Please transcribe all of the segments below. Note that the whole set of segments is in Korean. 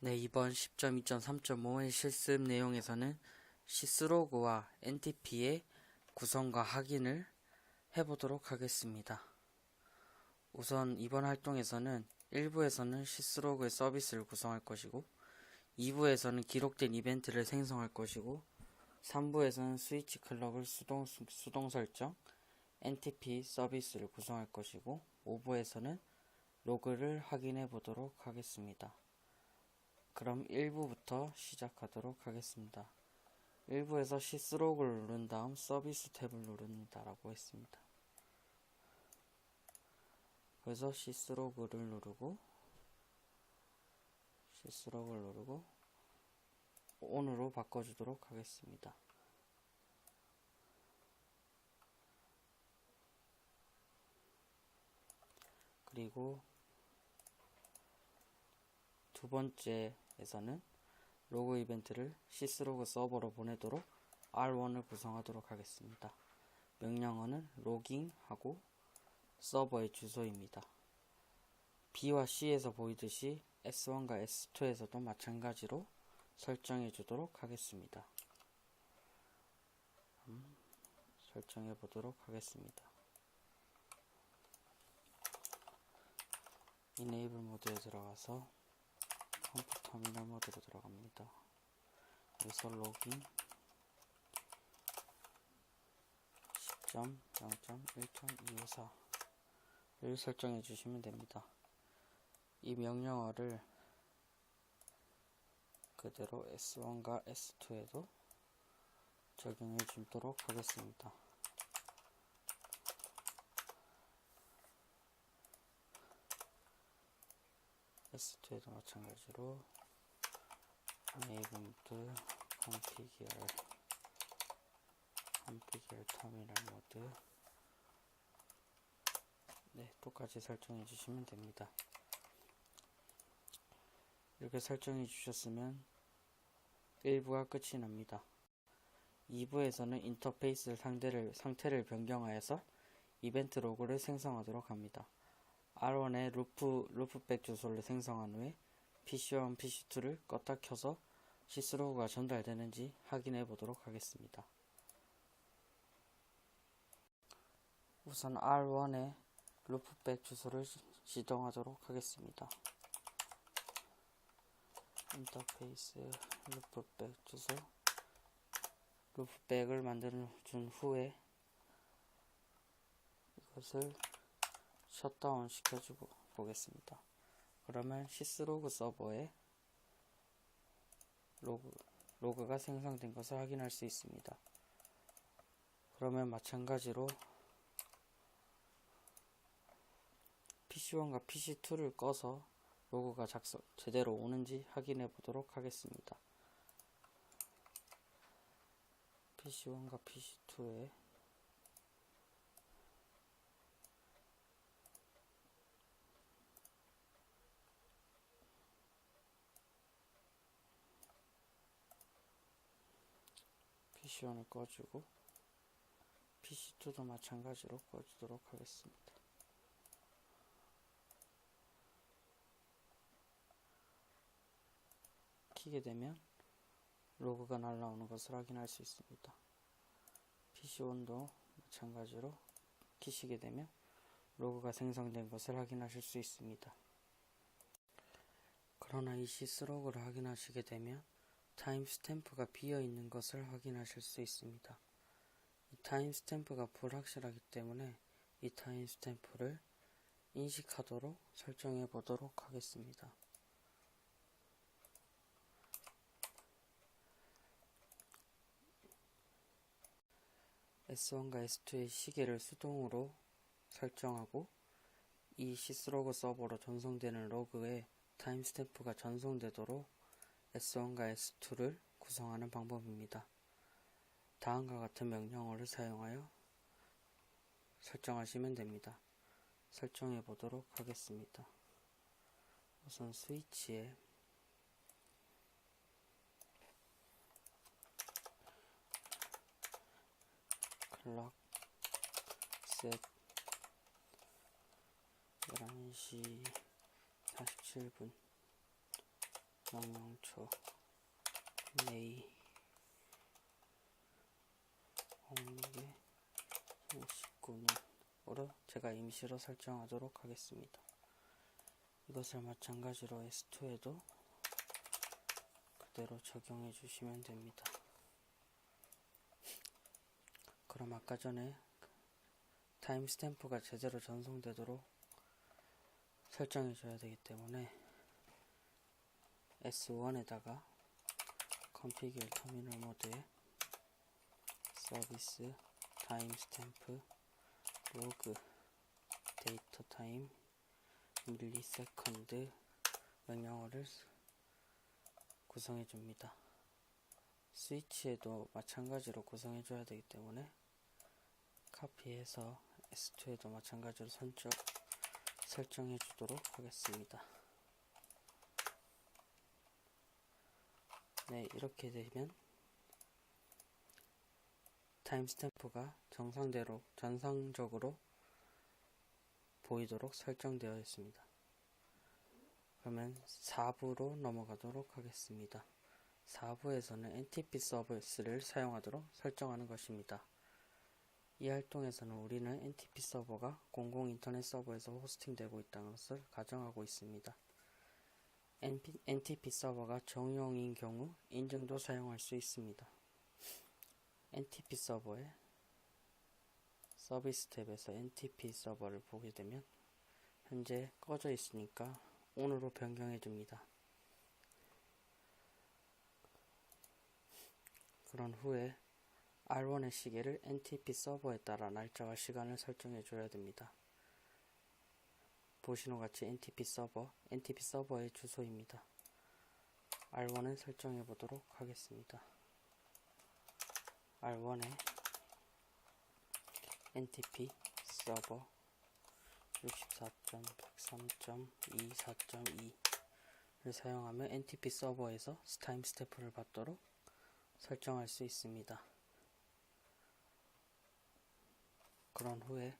네, 이번 10.2.3.5의 실습 내용에서는 시스로그와 NTP의 구성과 확인을 해보도록 하겠습니다. 우선 이번 활동에서는 1부에서는 시스로그의 서비스를 구성할 것이고 2부에서는 기록된 이벤트를 생성할 것이고 3부에서는 스위치 클럭을 수동, 수동 설정, NTP 서비스를 구성할 것이고 5부에서는 로그를 확인해 보도록 하겠습니다. 그럼 1부부터 시작하도록 하겠습니다. 1부에서 시스로그를 누른 다음 서비스 탭을 누릅니다 라고 했습니다. 그래서 시스로그를 누르고 시스로그를 누르고 온으로 바꿔주도록 하겠습니다. 그리고 두 번째 에서는 로그 이벤트를 시스로그 서버로 보내도록 R1을 구성하도록 하겠습니다. 명령어는 로깅하고 서버의 주소입니다. B와 C에서 보이듯이 S1과 S2에서도 마찬가지로 설정해 주도록 하겠습니다. 음, 설정해 보도록 하겠습니다. 이네이블 모드에 들어가서 컴퓨터 터미널 모드로 들어갑니다. 여기서 로깅 10.0.1.254 를 설정해 주시면 됩니다. 이 명령어를 그대로 S1과 S2에도 적용해 주도록 하겠습니다. S2에도 마찬가지로 모드 configure configure 터미널 모드 네, 똑같이 설정해 주시면 됩니다. 이렇게 설정해 주셨으면 1부가 끝이 납니다. 2부에서는 인터페이스 상대를, 상태를 변경하여서 이벤트 로그를 생성하도록 합니다. R1의 루프, 루프백 주소를 생성한 후에 PC1, PC2를 껐다 켜서 시스로그가 전달되는지 확인해 보도록 하겠습니다. 우선 R1의 루프백 주소를 지정하도록 하겠습니다. 인터페이스 루프백 주소 루프백을 만들어 준 후에 이것을 셧다운 시켜주고 보겠습니다. 그러면 시스로그 서버에 로그, 로그가 생성된 것을 확인할 수 있습니다. 그러면 마찬가지로 PC1과 PC2를 꺼서 로그가 작성 제대로 오는지 확인해 보도록 하겠습니다. PC1과 PC2에 PC1을 꺼주고 PC2도 마찬가지로 꺼주도록 하겠습니다. 키게 되면 로그가 날라오는 것을 확인할 수 있습니다. PC1도 마찬가지로 키시게 되면 로그가 생성된 것을 확인하실 수 있습니다. 그러나 이 시스로그를 확인하시게 되면 타임스탬프가 비어 있는 것을 확인하실 수 있습니다. 이 타임스탬프가 불확실하기 때문에 이 타임스탬프를 인식하도록 설정해 보도록 하겠습니다. S1과 S2의 시계를 수동으로 설정하고 이 시스로그 서버로 전송되는 로그에 타임스탬프가 전송되도록 S1과 S2를 구성하는 방법입니다. 다음과 같은 명령어를 사용하여 설정하시면 됩니다. 설정해 보도록 하겠습니다. 우선 스위치에 클럭 셋 11시 47분 영영초 메이 홍계 19년으로 제가 임시로 설정하도록 하겠습니다. 이것을 마찬가지로 S2에도 그대로 적용해 주시면 됩니다. 그럼 아까 전에 타임스탬프가 제대로 전송되도록 설정해 줘야 되기 때문에 S1에다가 configure 터미널 모드에 서비스 타임스탬프 로그 데이터 타임 밀리세컨드 명령어를 구성해 줍니다. 스위치에도 마찬가지로 구성해 줘야 되기 때문에 카피해서 S2에도 마찬가지로 선적 설정해 주도록 하겠습니다. 네, 이렇게 되면 타임스탬프가 정상대로 전상적으로 보이도록 설정되어 있습니다. 그러면 4부로 넘어가도록 하겠습니다. 4부에서는 NTP 서비스를 사용하도록 설정하는 것입니다. 이 활동에서는 우리는 NTP 서버가 공공 인터넷 서버에서 호스팅되고 있다는 것을 가정하고 있습니다. NTP 서버가 정용인 경우 인증도 사용할 수 있습니다. NTP 서버에 서비스 탭에서 NTP 서버를 보게 되면 현재 꺼져 있으니까 ON으로 변경해 줍니다. 그런 후에 R1의 시계를 NTP 서버에 따라 날짜와 시간을 설정해 줘야 됩니다. 보시는 것 같이 NTP 서버, NTP 서버의 주소입니다. R1을 설정해 보도록 하겠습니다. R1에 NTP 서버 64.103.24.2를 사용하면 NTP 서버에서 타임 스태프를 받도록 설정할 수 있습니다. 그런 후에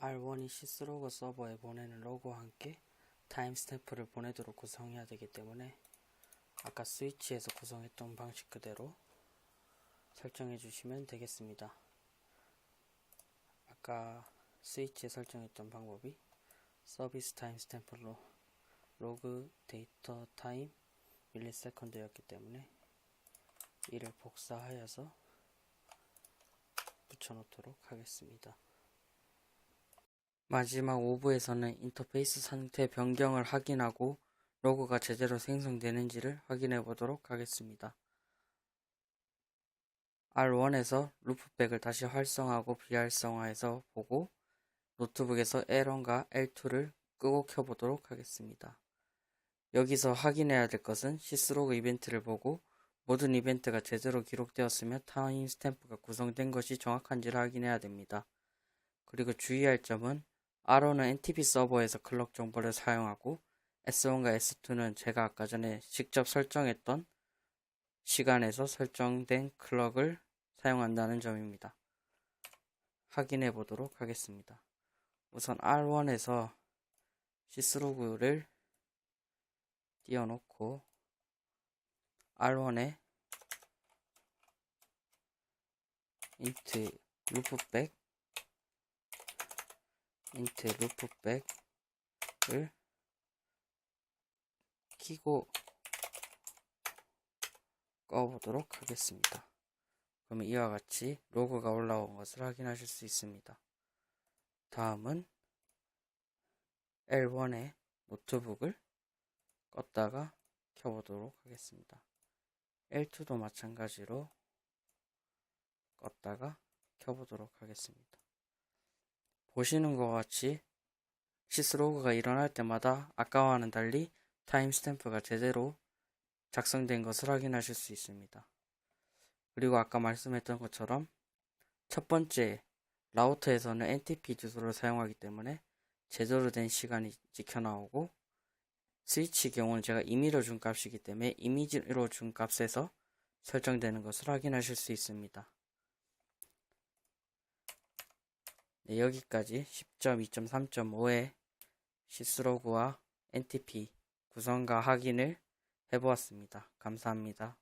R1이 시스로그 서버에 보내는 로그와 함께 타임스탬프를 보내도록 구성해야 되기 때문에 아까 스위치에서 구성했던 방식 그대로 설정해 주시면 되겠습니다. 아까 스위치에 설정했던 방법이 서비스 타임스탬프로 로그 데이터 타임 밀리세컨드였기 때문에 이를 복사하여서 붙여놓도록 하겠습니다. 마지막 5부에서는 인터페이스 상태 변경을 확인하고 로고가 제대로 생성되는지를 확인해 보도록 하겠습니다. R1에서 루프백을 다시 활성화하고 비활성화해서 보고 노트북에서 L1과 L2를 끄고 켜보도록 하겠습니다. 여기서 확인해야 될 것은 시스로그 이벤트를 보고 모든 이벤트가 제대로 기록되었으며 타임 스탬프가 구성된 것이 정확한지를 확인해야 됩니다. 그리고 주의할 점은 R1은 NTP 서버에서 클럭 정보를 사용하고 S1과 S2는 제가 아까 전에 직접 설정했던 시간에서 설정된 클럭을 사용한다는 점입니다. 확인해 보도록 하겠습니다. 우선 R1에서 시스로그를 띄워놓고 R1에 int 루프백 int 루프백을 키고 꺼보도록 하겠습니다. 그러면 이와 같이 로고가 올라온 것을 확인하실 수 있습니다. 다음은 L1의 노트북을 껐다가 켜보도록 하겠습니다. L2도 마찬가지로 껐다가 켜보도록 하겠습니다. 보시는 것 같이 시스로그가 일어날 때마다 아까와는 달리 타임스탬프가 제대로 작성된 것을 확인하실 수 있습니다. 그리고 아까 말씀했던 것처럼 첫 번째 라우터에서는 NTP 주소를 사용하기 때문에 제대로 된 시간이 찍혀 나오고 스위치 경우는 제가 임의로 준 값이기 때문에 임의로 준 값에서 설정되는 것을 확인하실 수 있습니다. 네, 여기까지 10.2.3.5의 시스로그와 NTP 구성과 확인을 해보았습니다. 감사합니다.